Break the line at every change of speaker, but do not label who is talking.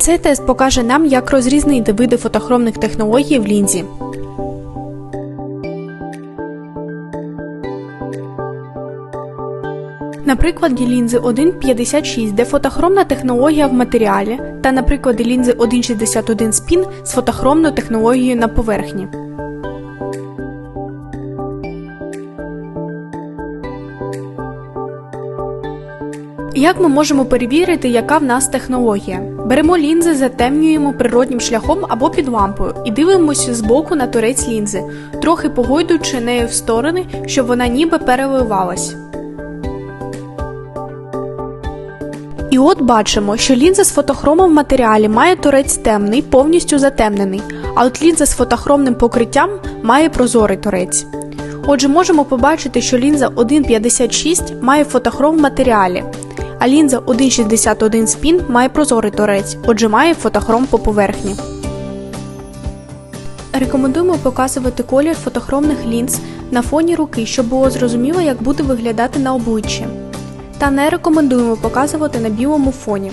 Цей тест покаже нам, як розрізнити види фотохромних технологій в лінзі. На прикладі лінзи 1.56, де фотохромна технологія в матеріалі, та на прикладі лінзи 1.61 спін з фотохромною технологією на поверхні. Як ми можемо перевірити, яка в нас технологія? Беремо лінзи, затемнюємо природнім шляхом або під лампою і дивимося збоку на торець лінзи, трохи погойдуючи нею в сторони, щоб вона ніби переливалась. І от бачимо, що лінза з фотохромом в матеріалі має торець темний, повністю затемнений, а от лінза з фотохромним покриттям має прозорий торець. Отже, можемо побачити, що лінза 1.56 має фотохром в матеріалі, а лінза 1.61 спін має прозорий торець, отже має фотохром по поверхні. Рекомендуємо показувати колір фотохромних лінз на фоні руки, щоб було зрозуміло, як буде виглядати на обличчі. Та не рекомендуємо показувати на білому фоні.